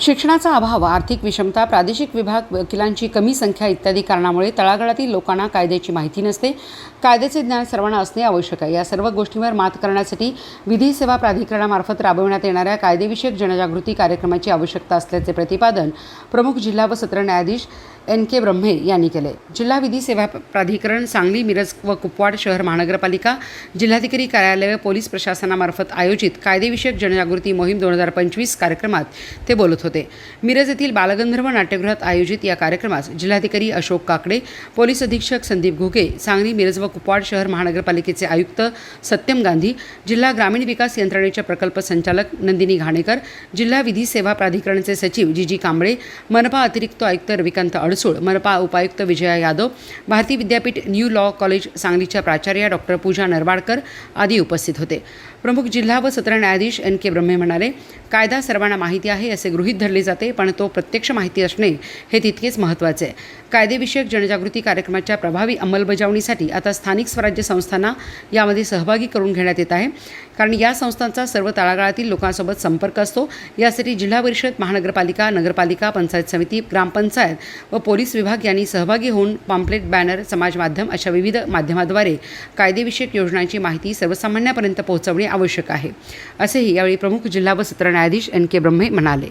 शिक्षणाचा अभाव आर्थिक विषमता प्रादेशिक विभाग वकिलांची कमी संख्या इत्यादी कारणामुळे तळागाळातील लोकांना कायद्याची माहिती नसते. कायद्याचे ज्ञान सर्वांना असणे आवश्यक आहे. या सर्व गोष्टींवर मात करण्यासाठी विधी सेवा प्राधिकरणामार्फत राबविण्यात येणाऱ्या कायदेविषयक जनजागृती कार्यक्रमाची आवश्यकता असल्याचे प्रतिपादन प्रमुख जिल्हा व सत्र न्यायाधीश एन के ब्रह्मे यांनी केले जिल्हा विधी सेवा प्राधिकरण सांगली मिरज व कुपवाड शहर महानगरपालिका जिल्हाधिकारी कार्यालय व पोलीस प्रशासनामार्फत आयोजित कायदेविषयक जनजागृती मोहीम दोन हजार पंचवीस कार्यक्रमात ते बोलत होते. मिरज येथील बालगंधर्व नाट्यगृहात आयोजित या कार्यक्रमास जिल्हाधिकारी अशोक काकडे पोलीस अधीक्षक संदीप घुगे सांगली मिरज व कुपवाड शहर महानगरपालिकेचे आयुक्त सत्यम गांधी जिल्हा ग्रामीण विकास यंत्रणेच्या प्रकल्प संचालक नंदिनी घाणेकर जिल्हा विधी सेवा प्राधिकरणचे सचिव जी जी कांबळे मनपा अतिरिक्त आयुक्त रविकांत अडसूळ मनपा उपायुक्त Vijaya Yadav Bharati Vidyapeeth new law college सांगलीच्या प्राचार्या डॉक्टर पूजा नरवाडकर आदी उपस्थित होते. प्रमुख जिल्हा व सत्र न्यायाधीश एन के ब्रह्मे म्हणाले कायदा सर्वांना माहिती आहे असे गृहीत धरले जाते पण तो प्रत्यक्ष माहिती असणे हे तितकेच महत्त्वाचे. आहे कायदेविषयक जनजागृती कार्यक्रमाच्या प्रभावी अंमलबजावणीसाठी आता स्थानिक स्वराज्य संस्थांना यामध्ये सहभागी करून घेण्यात येत आहे. कारण या संस्थांचा सर्व तळागाळातील लोकांसोबत संपर्क असतो. यासाठी जिल्हा परिषद महानगरपालिका नगरपालिका पंचायत समिती ग्रामपंचायत व पोलीस विभाग यांनी सहभागी होऊन पॉम्पलेट बॅनर समाज माध्यम अशा विविध माध्यमाद्वारे कायदेविषयक योजनांची माहिती सर्वसामान्यांपर्यंत पोहोचवणे आवश्यक आहे. असेही यावेळी प्रमुख जिल्हा व सत्र न्यायाधीश एन के ब्रह्मे म्हणाले.